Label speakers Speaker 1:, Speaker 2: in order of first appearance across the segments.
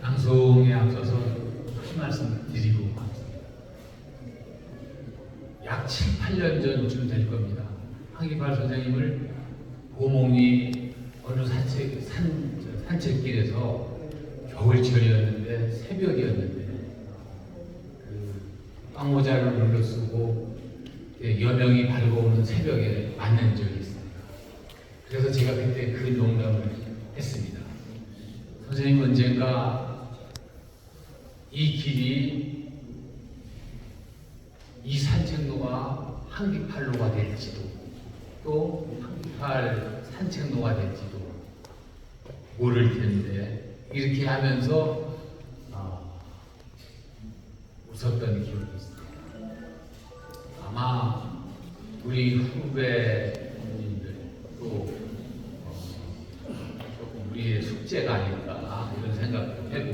Speaker 1: 방송에 앞서서 한 말씀 드리고. 약 7, 8년 전쯤 될 겁니다. 황기팔 선생님을 고몽이 어느 산책, 산, 저 산책길에서 겨울철이었는데 새벽이었는데 그 빵모자를 눌러 쓰고 예, 여명이 밝아오는 새벽에 만난 적이 있습니다. 그래서 제가 그때 그 농담을 했습니다. 선생님 언젠가 이 길이 이 산책로가 한기팔로가 될지도 또 한기팔 산책로가 될지도 모를 텐데 이렇게 하면서 아, 웃었던 기억이 있습니다. 아마 우리 후배님들 또 어, 우리의 숙제가 아닐까 이런 생각도 해보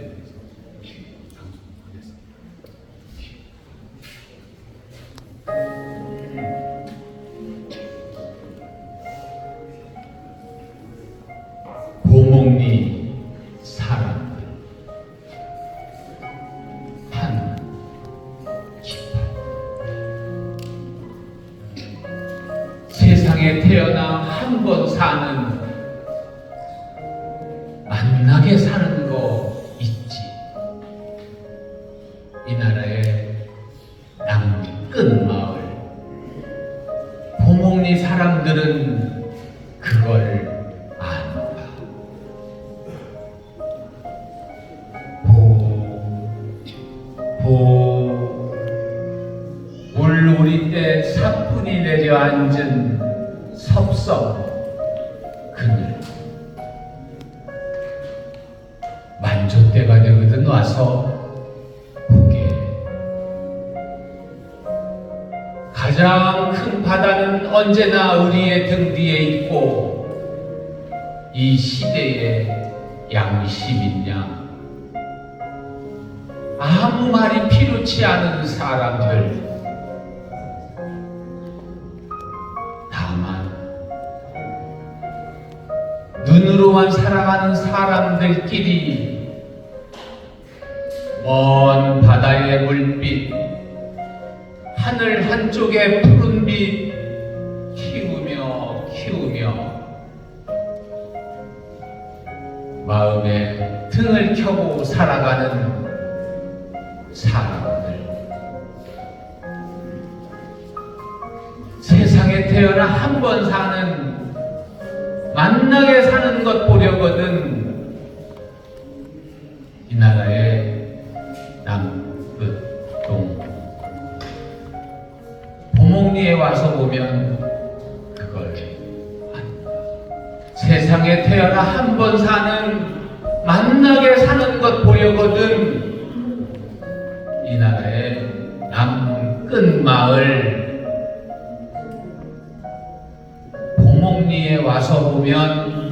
Speaker 1: 세상에 태어나 한 번 사는 만나게 사는 거 있지. 이 나라의 남끝 마을. 고목리 사람들은 그걸 안다. 보, 보, 물우리 때 사뿐히 내려앉은 섭섭 그늘. 만족대가 되거든 와서 보게. 가장 큰 바다는 언제나 우리의 등 뒤에 있고 이 시대의 양심이냐? 아무 말이 필요치 않은 사람들 눈으로만 살아가는 사람들끼리 먼 바다의 물빛 하늘 한쪽의 푸른빛 키우며 키우며 마음에 등을 켜고 살아가는 사람들. 세상에 태어나 한 번 사는 만나게 사는 것 보려거든. 이 나라의 남끝 동. 보목리에 와서 보면 그걸. 세상에 태어나 한 번 사는 만나게 사는 것 보려거든. 이 나라의 남끝 마을 보목리에 와서 보면